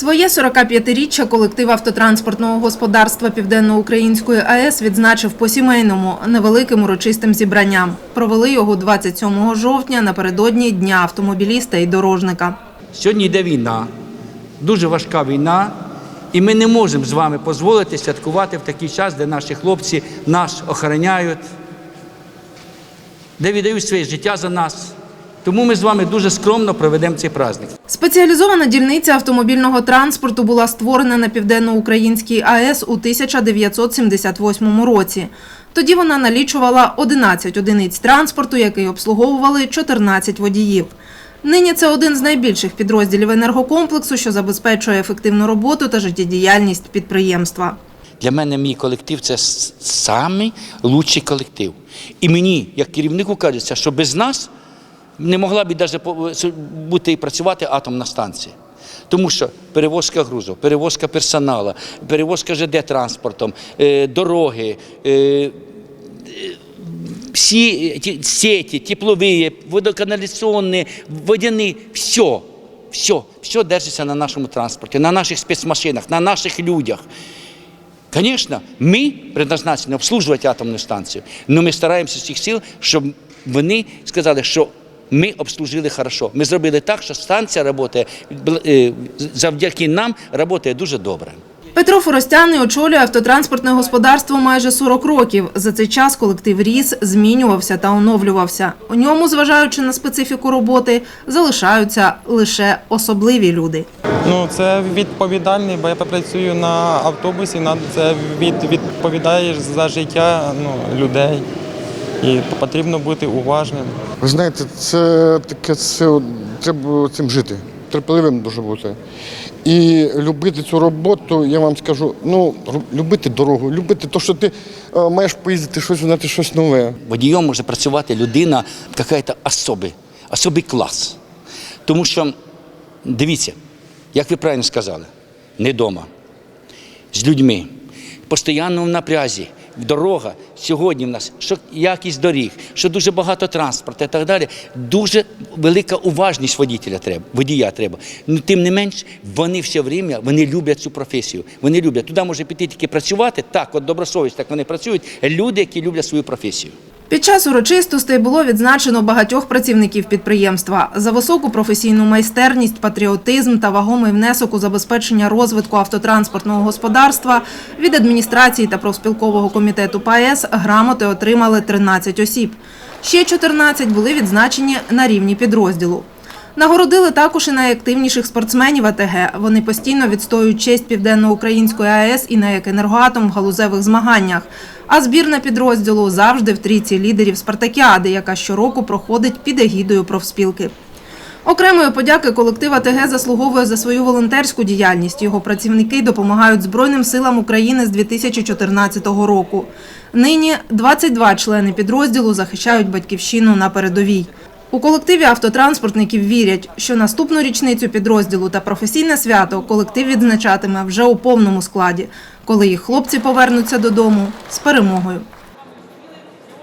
Своє 45-річчя колектив автотранспортного господарства Південноукраїнської АЕС відзначив по сімейному невеликим урочистим зібранням. Провели його 27 жовтня напередодні Дня автомобіліста і дорожника. Сьогодні йде війна, дуже важка війна, і ми не можемо з вами дозволити святкувати в такий час, де наші хлопці нас охороняють, де віддають своє життя за нас. Тому ми з вами дуже скромно проведемо цей праздник. Спеціалізована дільниця автомобільного транспорту була створена на Південноукраїнській АЕС у 1978 році. Тоді вона налічувала 11 одиниць транспорту, який обслуговували 14 водіїв. Нині це один з найбільших підрозділів енергокомплексу, що забезпечує ефективну роботу та життєдіяльність підприємства. Для мене мій колектив це самий лучший колектив. І мені, як керівнику, кажеться, що без нас не могла б навіть бути і працювати атомна станція. Тому що перевозка грузу, перевозка персоналу, перевозка ЖД транспортом, е, дороги, е, всі ті сеті, теплові, водоканалізаційні, водяні, все, все, все держиться на нашому транспорті, на наших спецмашинах, на наших людях. Звісно, ми предназначені обслужувати атомну станцію, але ми стараємося з всіх сил, щоб вони сказали, що ми обслужили хорошо. Ми зробили так, що станція працює, е, завдяки нам працює дуже добре. Петро Форостяний очолює автотранспортне господарство майже 40 років. За цей час колектив ріс, змінювався та оновлювався. У ньому, зважаючи на специфіку роботи, залишаються лише особливі люди. Ну, це відповідальний, бо я працюю на автобусі, на це від, відповідаєш за життя ну, людей. І потрібно бути уважним. Ви знаєте, це таке це треба цим жити. Терпеливим дуже бути. І любити цю роботу, я вам скажу, ну, любити дорогу, любити те, що ти е, маєш поїздити, щось знати, щось нове. Водієм може працювати людина, якась особий, особий клас. Тому що, дивіться, як ви правильно сказали, не вдома, з людьми, постійно в напрязі, дорога. Сьогодні в нас що якість доріг, що дуже багато транспорту і так далі. Дуже велика уважність водителя треба, водія треба. Ну, тим не менш, вони все время вони люблять цю професію. Вони люблять. Туди може піти тільки працювати, так, от добросовість, так вони працюють. Люди, які люблять свою професію. Під час урочистостей було відзначено багатьох працівників підприємства за високу професійну майстерність, патріотизм та вагомий внесок у забезпечення розвитку автотранспортного господарства від адміністрації та профспілкового комітету ПАЕС грамоти отримали 13 осіб. Ще 14 були відзначені на рівні підрозділу. Нагородили також і найактивніших спортсменів АТГ. Вони постійно відстоюють честь Південноукраїнської АЕС і НАЕК «Енергоатом» в галузевих змаганнях. А збірна підрозділу завжди в трійці лідерів Спартакіади, яка щороку проходить під егідою профспілки. Окремої подяки колектив АТГ заслуговує за свою волонтерську діяльність. Його працівники допомагають Збройним силам України з 2014 року. Нині 22 члени підрозділу захищають батьківщину на передовій. У колективі автотранспортників вірять, що наступну річницю підрозділу та професійне свято колектив відзначатиме вже у повному складі, коли їх хлопці повернуться додому з перемогою.